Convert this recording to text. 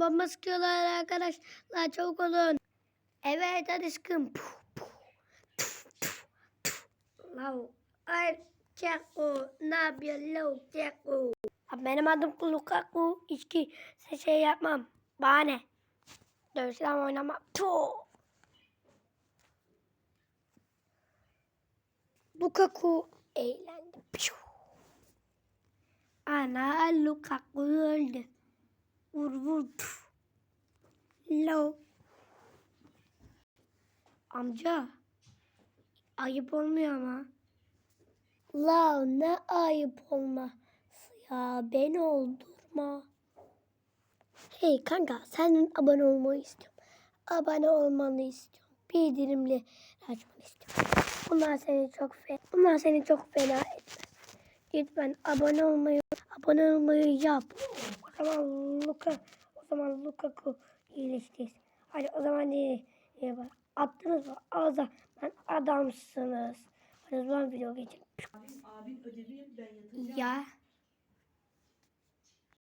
bomba sıkıyorlar arkadaşlar çabuk olun. Evet hadi sıkın. Puh, puh, tuf, tuf, tuf. Lav. Ay Çeko ne yapıyor lav Çeko. Benim adım Lukaku. İçki şey yapmam. Bana ne? Dövüşten oynamam. Tuh. Lukaku eğlendi. Piu. Ana Lukaku öldü. Vur vur. Puf. Lo. Amca. Ayıp olmuyor ama. La ne ayıp olması ya. Beni öldürme. Hey kanka senin abone olmayı istiyorum. Abone olmanı istiyorum. Bildirimli açmanı istiyorum. Bunlar seni çok fe Bunlar seni çok fena etmez. Lütfen abone olmayı abone olmayı yap. O zaman Luka o zaman Lukaku iyileşeceğiz. Hadi o zaman ne, ne var? Attınız mı? O zaman adamsınız. Hadi o zaman video geçelim. Abin, abin ödevi ben yatacağım. Ya